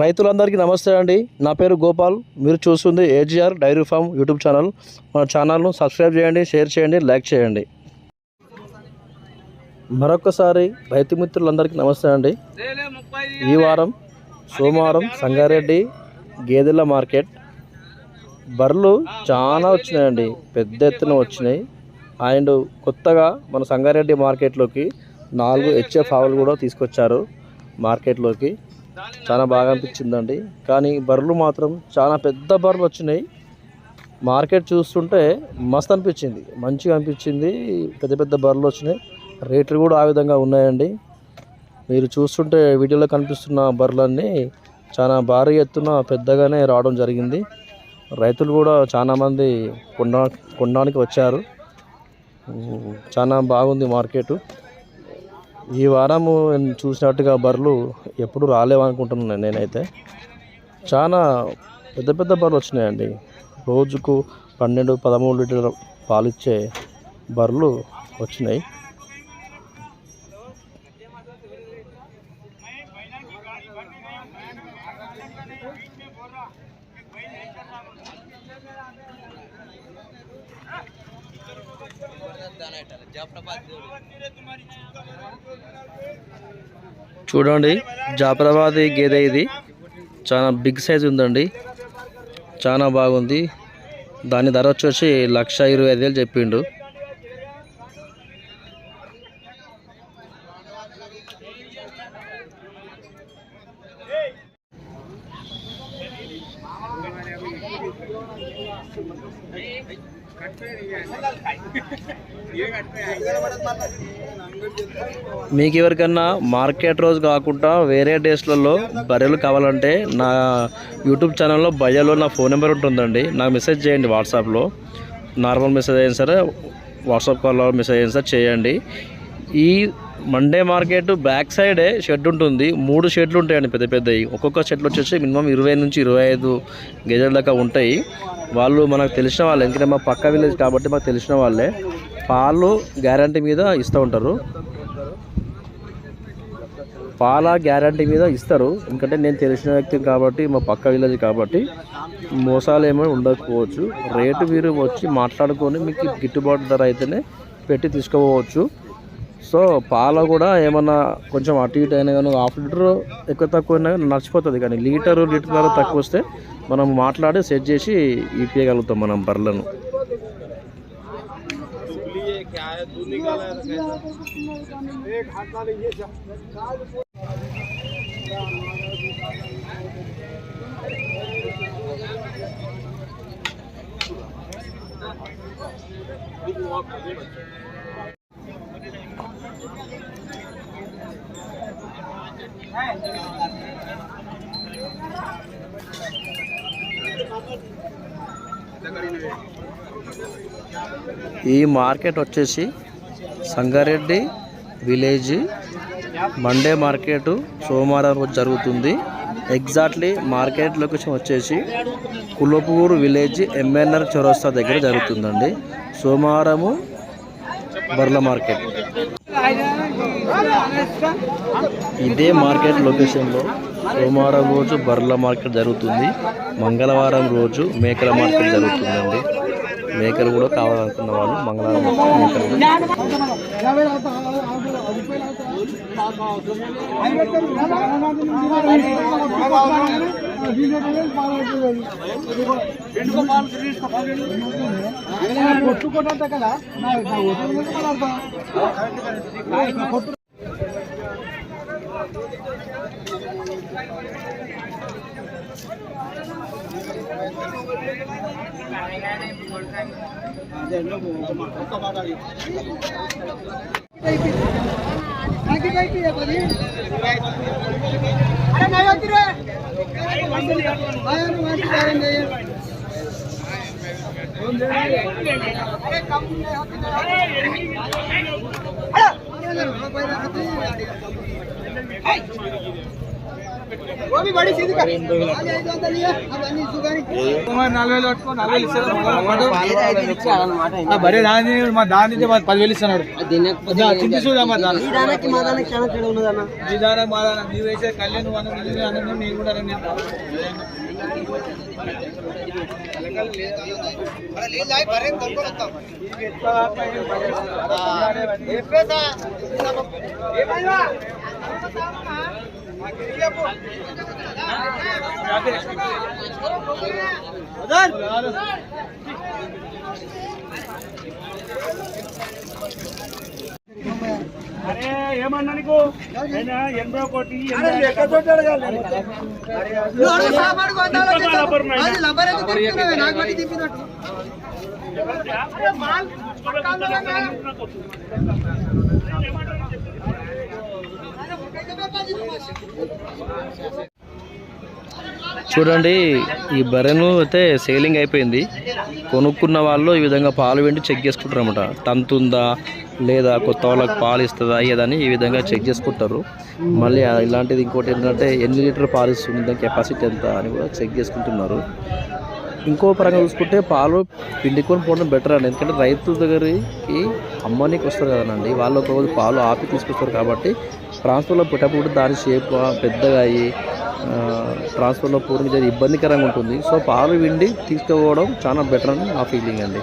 రైతులందరికీ నమస్తే అండి. నా పేరు గోపాల్. మీరు చూస్తుంది AGR dairy farm YouTube channel. మన ఛానల్ను సబ్స్క్రైబ్ చేయండి షేర్ చేయండి లైక్ చేయండి. మరొకసారి రైతు మిత్రులందరికీ నమస్తే అండి. ఈ వారం సోమవారం సంగారెడ్డి గేదెల మార్కెట్. బర్రెలు చాలా వచ్చినాయండి. పెద్ద ఎత్తున వచ్చినాయి. అండ్ కొత్తగా మన సంగారెడ్డి మార్కెట్లోకి నాలుగు హెచ్ఎఫ్ ఆవులు కూడా తీసుకొచ్చారు మార్కెట్లోకి. చాలా బాగా అనిపించిందండి. కానీ బర్రెలు మాత్రం చాలా పెద్ద బర్రెలు వచ్చినాయి. మార్కెట్ చూస్తుంటే మస్తు అనిపించింది. మంచిగా అనిపించింది. పెద్ద పెద్ద బర్రెలు వచ్చినాయి. రేట్లు కూడా ఆ విధంగా ఉన్నాయండి. మీరు చూస్తుంటే వీడియోలో కనిపిస్తున్న బర్రెలన్నీ చాలా భారీ ఎత్తున పెద్దగానే రావడం జరిగింది. రైతులు కూడా చాలామంది కొండ కొనడానికి వచ్చారు. చాలా బాగుంది మార్కెట్. ఈ వారము నేను చూసినట్టుగా బర్రెలు ఎప్పుడు రాలేవనుకుంటున్నాను నేనైతే. చాలా పెద్ద పెద్ద బర్రెలు వచ్చినాయండి. రోజుకు పన్నెండు పదమూడు లీటర్ల పాలిచ్చే బర్రెలు వచ్చినాయి. చూడండి జాఫరాబాద్ గేదె ఇది. చాలా బిగ్ సైజ్ ఉందండి. చాలా బాగుంది. దాని ధర వచ్చేసి లక్ష ఇరవై ఐదు వేలు చెప్పిండు. మీకు ఎవరికన్నా మార్కెట్ రోజు కాకుండా వేరే డేస్లలో బర్రెలు కావాలంటే నా యూట్యూబ్ ఛానల్లో బయోలో నా ఫోన్ నెంబర్ ఉంటుందండి. నాకు మెసేజ్ చేయండి వాట్సాప్లో. నార్మల్ మెసేజ్ అయినా సరే వాట్సాప్ కాల్లో మెసేజ్ అయినా సరే చేయండి. ఈ మండే మార్కెట్ బ్యాక్ సైడే షెడ్ ఉంటుంది. మూడు షెడ్లు ఉంటాయండి పెద్ద పెద్దవి ఒక్కొక్క షెడ్లు వచ్చేసి మినిమం ఇరవై నుంచి ఇరవై ఐదు గేజెల దాకా ఉంటాయి. వాళ్ళు మనకు తెలిసిన వాళ్ళే ఎందుకంటే మా పక్క విలేజ్ కాబట్టి మాకు తెలిసిన వాళ్ళే పాలు గ్యారంటీ మీద ఇస్తూ ఉంటారు. పాల గ్యారంటీ మీద ఇస్తారు. ఎందుకంటే నేను తెలిసిన వ్యక్తి కాబట్టి మా పక్క విలేజ్ కాబట్టి మోసాలు ఏమో ఉండకపోవచ్చు. రేటు మీరు వచ్చి మాట్లాడుకొని మీకు గిట్టుబాటు ధర అయితేనే పెట్టి తీసుకోవచ్చు సో పాల కూడా ఏమన్నా కొంచెం అటు ఇటు అయినా కానీ హాఫ్ లీటర్ ఎక్కువ తక్కువ అయినా కానీ నడిచిపోతుంది కానీ లీటరు లీటర్ తక్కువ వస్తే మనం మాట్లాడి సెట్ చేసి ఇప్పగలుగుతాం మనం బర్రెలను. ఈ మార్కెట్ వచ్చేసి సంగారెడ్డి విలేజ్ మండే మార్కెట్ సోమవారం రోజు జరుగుతుంది. ఎగ్జాక్ట్లీ మార్కెట్ లొకేషన్ వచ్చేసి కులపూరు విలేజ్ ఎంఎన్ఆర్ చౌరస్తా దగ్గర జరుగుతుందండి. సోమవారము బర్ల మార్కెట్. ఇదే మార్కెట్ లొకేషన్లో సోమవారం రోజు బర్ల మార్కెట్ జరుగుతుంది. మంగళవారం రోజు మేకల మార్కెట్ జరుగుతుందండి. మేకలు కూడా కావాలనుకున్న వాళ్ళు మంగళవారం మేకలు కొట్టుకుంటా కదా. ಅಲ್ಲ బరే దాని మా దాని నుంచి పదివేలు ఇస్తున్నాడు తిండి చూడమ్మా దాని దానికి మా దాని నీవు వేసే కళ్యాణ్ అన్న నేను కూడా అరే ఏమన్నా నీకు ఎనభై ఒకటి చూడండి ఈ బర్రెను అయితే సేలింగ్ అయిపోయింది. కొనుక్కున్న వాళ్ళు ఈ విధంగా పాలు వెండి చెక్ చేసుకుంటారు అనమాట తంతుందా లేదా కొత్త వాళ్ళకి పాలు ఇస్తుందా అయ్యేదని ఈ విధంగా చెక్ చేసుకుంటారు. మళ్ళీ ఇలాంటిది ఇంకోటి ఏంటంటే ఎన్ని లీటర్ పాలు ఇస్తుంది దాని కెపాసిటీ ఎంత అని కూడా చెక్ చేసుకుంటున్నారు. ఇంకో పరంగా చూసుకుంటే పాలు పిండుకొని పోవడం బెటర్ అండి. ఎందుకంటే రైతు దగ్గరికి అమ్మనికి వస్తారు కదనండి వాళ్ళు ఒక రోజు పాలు ఆపి తీసుకొస్తారు కాబట్టి ట్రాన్స్ఫర్లో పుట్టప్పుడు దాని షేప్ పెద్దగా అయ్యి ట్రాన్స్ఫర్లో పూర్తి ఇబ్బందికరంగా ఉంటుంది. సో పాలు విండి తీసుకుపోవడం చాలా బెటర్ అని నా ఫీలింగ్ అండి.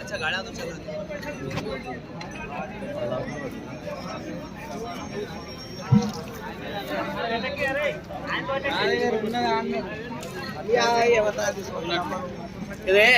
ఇచ్చేకు పోసుకో పోసుకో పోసుకో ఇదే